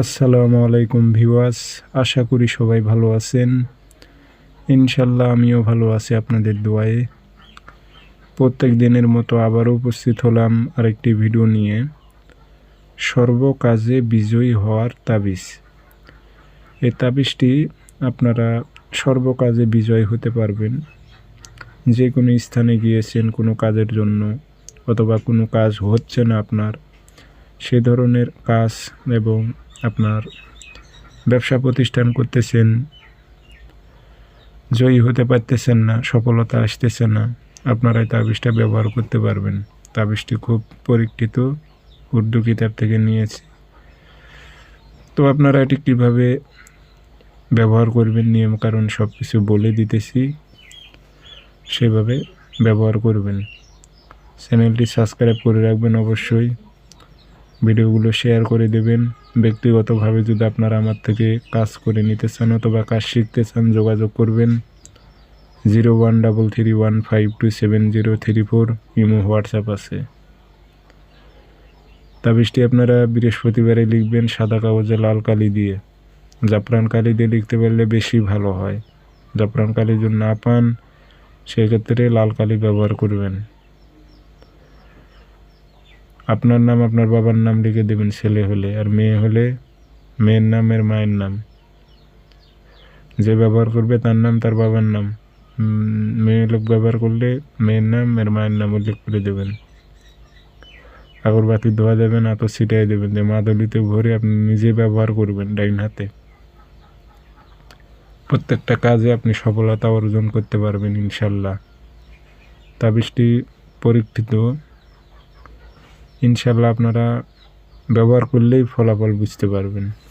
আসসালামু আলাইকুম ভিওয়াস আশা করি সবাই ভালো আছেন। ইনশাল্লাহ আমিও ভালো আছি আপনাদের দোয়ায়ে। প্রত্যেক দিনের মতো আবারও উপস্থিত হলাম আরেকটি ভিডিও নিয়ে। সর্বকাজে বিজয়ী হওয়ার তাবিজ। এই তাবিজটি আপনারা সর্বকাজে বিজয় হতে পারবেন। যে কোনো স্থানে গিয়েছেন, কোনো কাজের জন্য অথবা কোনো কাজ হচ্ছে না আপনার, সে ধরনের কাজ এবং আপনার ব্যবসা প্রতিষ্ঠান করতেছেন, জয়ী হতে পারতেছেন না, সফলতা আসতেছে না আপনারা তাবিজটা ব্যবহার করতে পারবেন। তাবিজটি খুব পরীক্ষিত, উর্দু কিতাব থেকে নিয়েছি। তো আপনারা এটি কীভাবে ব্যবহার করবেন নিয়ম কারণ সব কিছু বলে দিতেছি, সেভাবে ব্যবহার করবেন। চ্যানেলটি সাবস্ক্রাইব করে রাখবেন অবশ্যই। ভিডিওগুলো শেয়ার করে দেবেন। ব্যক্তিগতভাবে যদি আপনারা আমার থেকে কাজ করে নিতে চান অথবা কাজ শিখতে চান, যোগাযোগ করবেন। Zero one double three one five two seven zero three four imo WhatsApp আছে। তাবিজটি আপনারা বৃহস্পতিবারে লিখবেন সাদা কাগজে লাল কালি দিয়ে। জাফরান কালি দিয়ে লিখতে পারলে বেশি ভালো হয়। জাফরান কালি যদি না পান, সেক্ষেত্রে লাল কালি ব্যবহার করবেন। আপনার নাম, আপনার বাবার নাম লিখে দেবেন, ছেলে হলে। আর মেয়ে হলে মেয়ের নাম এর মায়ের নাম। যে ব্যবহার করবে তার নাম, তার বাবার নাম। মেয়ে লোক ব্যবহার করলে মেয়ের নাম এর মায়ের নাম উল্লেখ করে দেবেন। আগরবাতি ধোয়া দেবেন আতো ছিটাই দেবেন। যে মাদলিতে ভরে আপনি নিজে ব্যবহার করবেন ডাইন হাতে। প্রত্যেকটা কাজে আপনি সফলতা অর্জন করতে পারবেন, ইনশাল্লাহ। তাবিজটি পরীক্ষিত। ইনশাল্লাহ আপনারা ব্যবহার করলেই ফলাফল বুঝতে পারবেন।